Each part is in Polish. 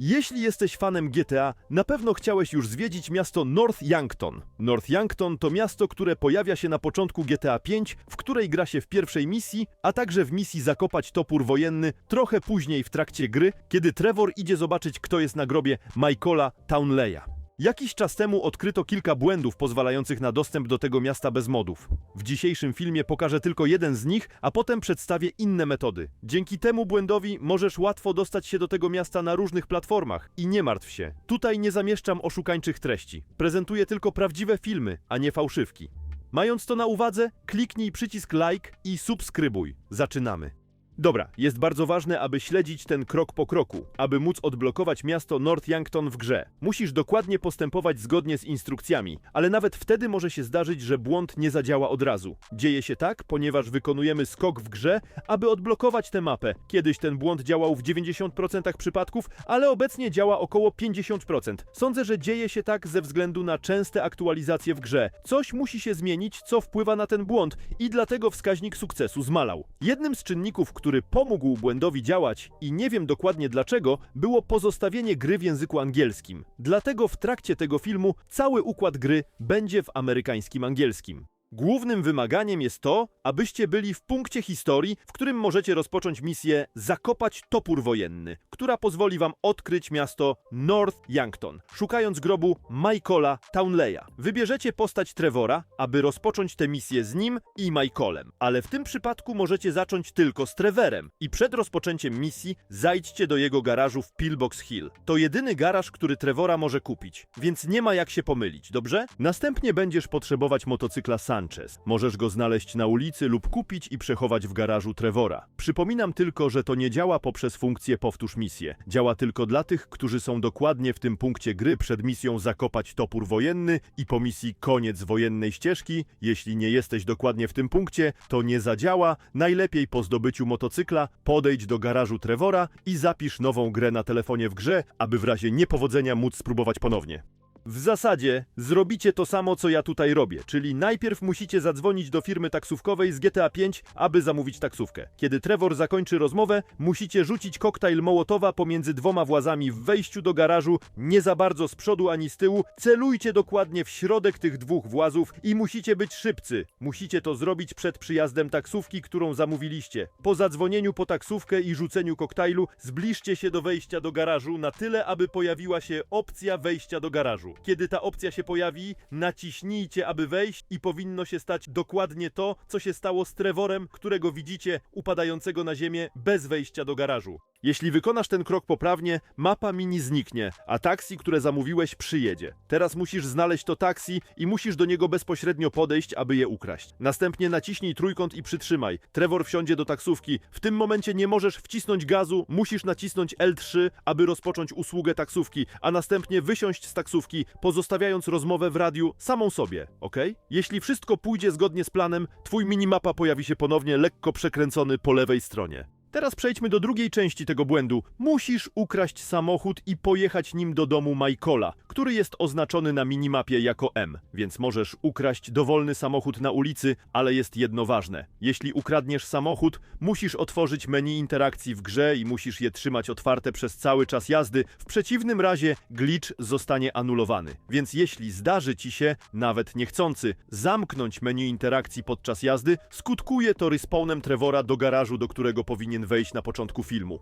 Jeśli jesteś fanem GTA, na pewno chciałeś już zwiedzić miasto North Yankton. North Yankton to miasto, które pojawia się na początku GTA V, w której gra się w pierwszej misji, a także w misji zakopać topór wojenny trochę później w trakcie gry, kiedy Trevor idzie zobaczyć, kto jest na grobie Michaela Townleya. Jakiś czas temu odkryto kilka błędów pozwalających na dostęp do tego miasta bez modów. W dzisiejszym filmie pokażę tylko jeden z nich, a potem przedstawię inne metody. Dzięki temu błędowi możesz łatwo dostać się do tego miasta na różnych platformach i nie martw się. Tutaj nie zamieszczam oszukańczych treści. Prezentuję tylko prawdziwe filmy, a nie fałszywki. Mając to na uwadze, kliknij przycisk like i subskrybuj. Zaczynamy. Dobra, jest bardzo ważne, aby śledzić ten krok po kroku, aby móc odblokować miasto North Yankton w grze. Musisz dokładnie postępować zgodnie z instrukcjami, ale nawet wtedy może się zdarzyć, że błąd nie zadziała od razu. Dzieje się tak, ponieważ wykonujemy skok w grze, aby odblokować tę mapę. Kiedyś ten błąd działał w 90% przypadków, ale obecnie działa około 50%. Sądzę, że dzieje się tak ze względu na częste aktualizacje w grze. Coś musi się zmienić, co wpływa na ten błąd i dlatego wskaźnik sukcesu zmalał. Jednym z czynników, który pomógł błędowi działać i nie wiem dokładnie dlaczego, było pozostawienie gry w języku angielskim. Dlatego w trakcie tego filmu cały układ gry będzie w amerykańskim angielskim. Głównym wymaganiem jest to, abyście byli w punkcie historii, w którym możecie rozpocząć misję Zakopać topór wojenny, która pozwoli wam odkryć miasto North Yankton, szukając grobu Michaela Townleya. Wybierzecie postać Trevora, aby rozpocząć tę misję z nim i Michaelem, ale w tym przypadku możecie zacząć tylko z Trevorem i przed rozpoczęciem misji zajdźcie do jego garażu w Pillbox Hill. To jedyny garaż, który Trevora może kupić, więc nie ma jak się pomylić, dobrze? Następnie będziesz potrzebować motocykla Sanchez. Możesz go znaleźć na ulicy lub kupić i przechować w garażu Trevora. Przypominam tylko, że to nie działa poprzez funkcję powtórz misję. Działa tylko dla tych, którzy są dokładnie w tym punkcie gry przed misją zakopać topór wojenny i po misji koniec wojennej ścieżki. Jeśli nie jesteś dokładnie w tym punkcie, to nie zadziała. Najlepiej po zdobyciu motocykla podejdź do garażu Trevora i zapisz nową grę na telefonie w grze, aby w razie niepowodzenia móc spróbować ponownie. W zasadzie zrobicie to samo, co ja tutaj robię, czyli najpierw musicie zadzwonić do firmy taksówkowej z GTA 5, aby zamówić taksówkę. Kiedy Trevor zakończy rozmowę, musicie rzucić koktajl Mołotowa pomiędzy dwoma włazami w wejściu do garażu, nie za bardzo z przodu ani z tyłu. Celujcie dokładnie w środek tych dwóch włazów i musicie być szybcy. Musicie to zrobić przed przyjazdem taksówki, którą zamówiliście. Po zadzwonieniu po taksówkę i rzuceniu koktajlu, zbliżcie się do wejścia do garażu na tyle, aby pojawiła się opcja wejścia do garażu. Kiedy ta opcja się pojawi, naciśnijcie, aby wejść i powinno się stać dokładnie to, co się stało z Trevorem, którego widzicie upadającego na ziemię bez wejścia do garażu. Jeśli wykonasz ten krok poprawnie, mapa mini zniknie, a taksi, które zamówiłeś, przyjedzie. Teraz musisz znaleźć to taksi i musisz do niego bezpośrednio podejść, aby je ukraść. Następnie naciśnij trójkąt i przytrzymaj. Trevor wsiądzie do taksówki. W tym momencie nie możesz wcisnąć gazu, musisz nacisnąć L3, aby rozpocząć usługę taksówki, a następnie wysiąść z taksówki, pozostawiając rozmowę w radiu samą sobie, ok? Jeśli wszystko pójdzie zgodnie z planem, twój minimapa pojawi się ponownie lekko przekręcony po lewej stronie. Teraz przejdźmy do drugiej części tego błędu. Musisz ukraść samochód i pojechać nim do domu Michaela, który jest oznaczony na minimapie jako M, więc możesz ukraść dowolny samochód na ulicy, ale jest jedno ważne. Jeśli ukradniesz samochód, musisz otworzyć menu interakcji w grze i musisz je trzymać otwarte przez cały czas jazdy, w przeciwnym razie glitch zostanie anulowany. Więc jeśli zdarzy ci się, nawet niechcący, zamknąć menu interakcji podczas jazdy, skutkuje to respawnem Trevora do garażu, do którego powinien wejść na początku filmu.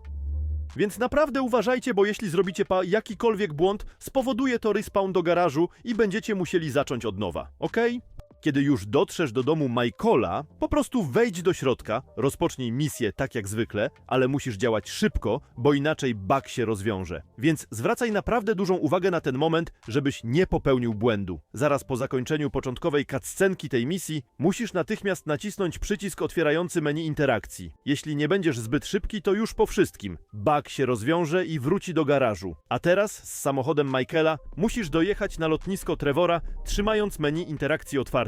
Więc naprawdę uważajcie, bo jeśli zrobicie pa jakikolwiek błąd, spowoduje to respawn do garażu i będziecie musieli zacząć od nowa, ok? Kiedy już dotrzesz do domu Michaela, po prostu wejdź do środka, rozpocznij misję tak jak zwykle, ale musisz działać szybko, bo inaczej bug się rozwiąże. Więc zwracaj naprawdę dużą uwagę na ten moment, żebyś nie popełnił błędu. Zaraz po zakończeniu początkowej cutscenki tej misji, musisz natychmiast nacisnąć przycisk otwierający menu interakcji. Jeśli nie będziesz zbyt szybki, to już po wszystkim. Bug się rozwiąże i wróci do garażu. A teraz z samochodem Michaela musisz dojechać na lotnisko Trevora, trzymając menu interakcji otwarte.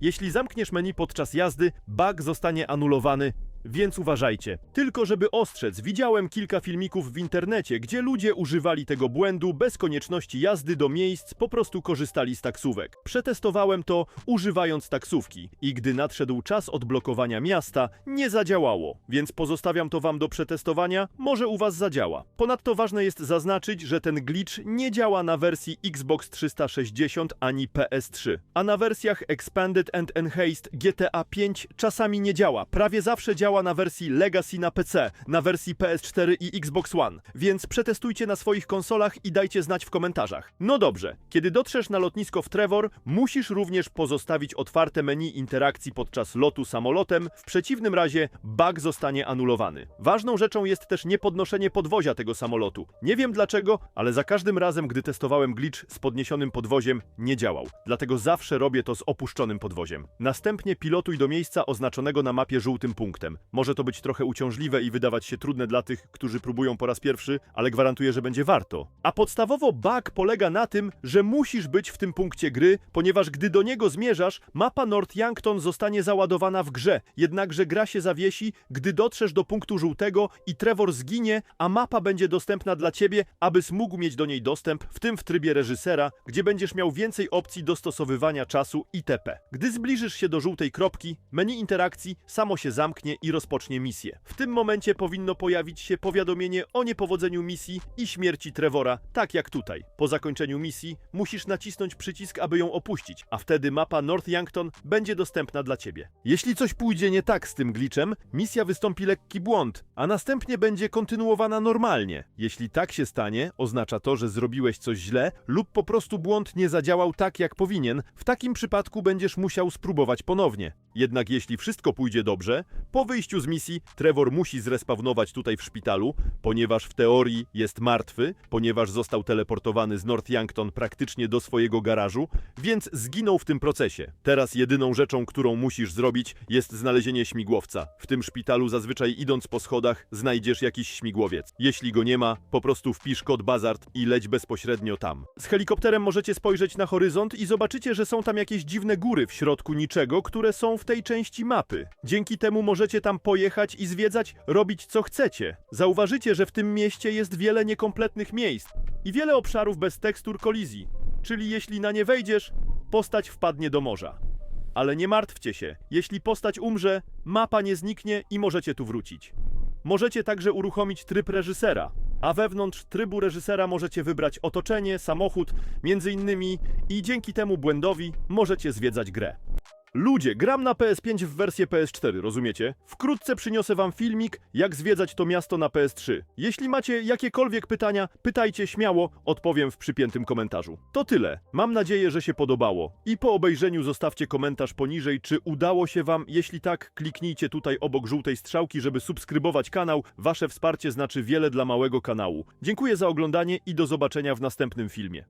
Jeśli zamkniesz menu podczas jazdy, bug zostanie anulowany Więc uważajcie. Tylko żeby ostrzec, widziałem kilka filmików w internecie, gdzie ludzie używali tego błędu bez konieczności jazdy do miejsc, po prostu korzystali z taksówek. Przetestowałem to używając taksówki i gdy nadszedł czas odblokowania miasta, nie zadziałało. Więc pozostawiam to wam do przetestowania, może u was zadziała. Ponadto ważne jest zaznaczyć, że ten glitch nie działa na wersji Xbox 360 ani PS3, a na wersjach Expanded and Enhanced GTA 5 czasami nie działa. Prawie zawsze działa na wersji Legacy na PC, na wersji PS4 i Xbox One, więc przetestujcie na swoich konsolach i dajcie znać w komentarzach. No dobrze, kiedy dotrzesz na lotnisko w Trevor, musisz również pozostawić otwarte menu interakcji podczas lotu samolotem, w przeciwnym razie bug zostanie anulowany. Ważną rzeczą jest też niepodnoszenie podwozia tego samolotu. Nie wiem dlaczego, ale za każdym razem, gdy testowałem glitch z podniesionym podwoziem, nie działał. Dlatego zawsze robię to z opuszczonym podwoziem. Następnie pilotuj do miejsca oznaczonego na mapie żółtym punktem. Może to być trochę uciążliwe i wydawać się trudne dla tych, którzy próbują po raz pierwszy, ale gwarantuję, że będzie warto. A podstawowo bug polega na tym, że musisz być w tym punkcie gry, ponieważ gdy do niego zmierzasz, mapa North Yankton zostanie załadowana w grze. Jednakże gra się zawiesi, gdy dotrzesz do punktu żółtego i Trevor zginie, a mapa będzie dostępna dla ciebie, abyś mógł mieć do niej dostęp, w tym w trybie reżysera, gdzie będziesz miał więcej opcji dostosowywania czasu itp. Gdy zbliżysz się do żółtej kropki, menu interakcji samo się zamknie i rozpocznie misję. W tym momencie powinno pojawić się powiadomienie o niepowodzeniu misji i śmierci Trevora, tak jak tutaj. Po zakończeniu misji musisz nacisnąć przycisk, aby ją opuścić, a wtedy mapa North Yankton będzie dostępna dla ciebie. Jeśli coś pójdzie nie tak z tym glitchem, misja wystąpi lekki błąd, a następnie będzie kontynuowana normalnie. Jeśli tak się stanie, oznacza to, że zrobiłeś coś źle lub po prostu błąd nie zadziałał tak, jak powinien. W takim przypadku będziesz musiał spróbować ponownie. Jednak jeśli wszystko pójdzie dobrze, po wyjściu z misji Trevor musi zrespawnować tutaj w szpitalu, ponieważ w teorii jest martwy, ponieważ został teleportowany z North Yankton praktycznie do swojego garażu, więc zginął w tym procesie. Teraz jedyną rzeczą, którą musisz zrobić, jest znalezienie śmigłowca. W tym szpitalu zazwyczaj idąc po schodach znajdziesz jakiś śmigłowiec. Jeśli go nie ma, po prostu wpisz kod Bazard i leć bezpośrednio tam. Z helikopterem możecie spojrzeć na horyzont i zobaczycie, że są tam jakieś dziwne góry w środku niczego, które są w tej części mapy. Dzięki temu możecie tam pojechać i zwiedzać, robić co chcecie. Zauważycie, że w tym mieście jest wiele niekompletnych miejsc i wiele obszarów bez tekstur kolizji. Czyli jeśli na nie wejdziesz, postać wpadnie do morza. Ale nie martwcie się, jeśli postać umrze, mapa nie zniknie i możecie tu wrócić. Możecie także uruchomić tryb reżysera, a wewnątrz trybu reżysera możecie wybrać otoczenie, samochód, między innymi i dzięki temu błędowi możecie zwiedzać grę. Ludzie, gram na PS5 w wersję PS4, rozumiecie? Wkrótce przyniosę wam filmik, jak zwiedzać to miasto na PS3. Jeśli macie jakiekolwiek pytania, pytajcie śmiało, odpowiem w przypiętym komentarzu. To tyle. Mam nadzieję, że się podobało. I po obejrzeniu zostawcie komentarz poniżej, czy udało się wam. Jeśli tak, kliknijcie tutaj obok żółtej strzałki, żeby subskrybować kanał. Wasze wsparcie znaczy wiele dla małego kanału. Dziękuję za oglądanie i do zobaczenia w następnym filmie.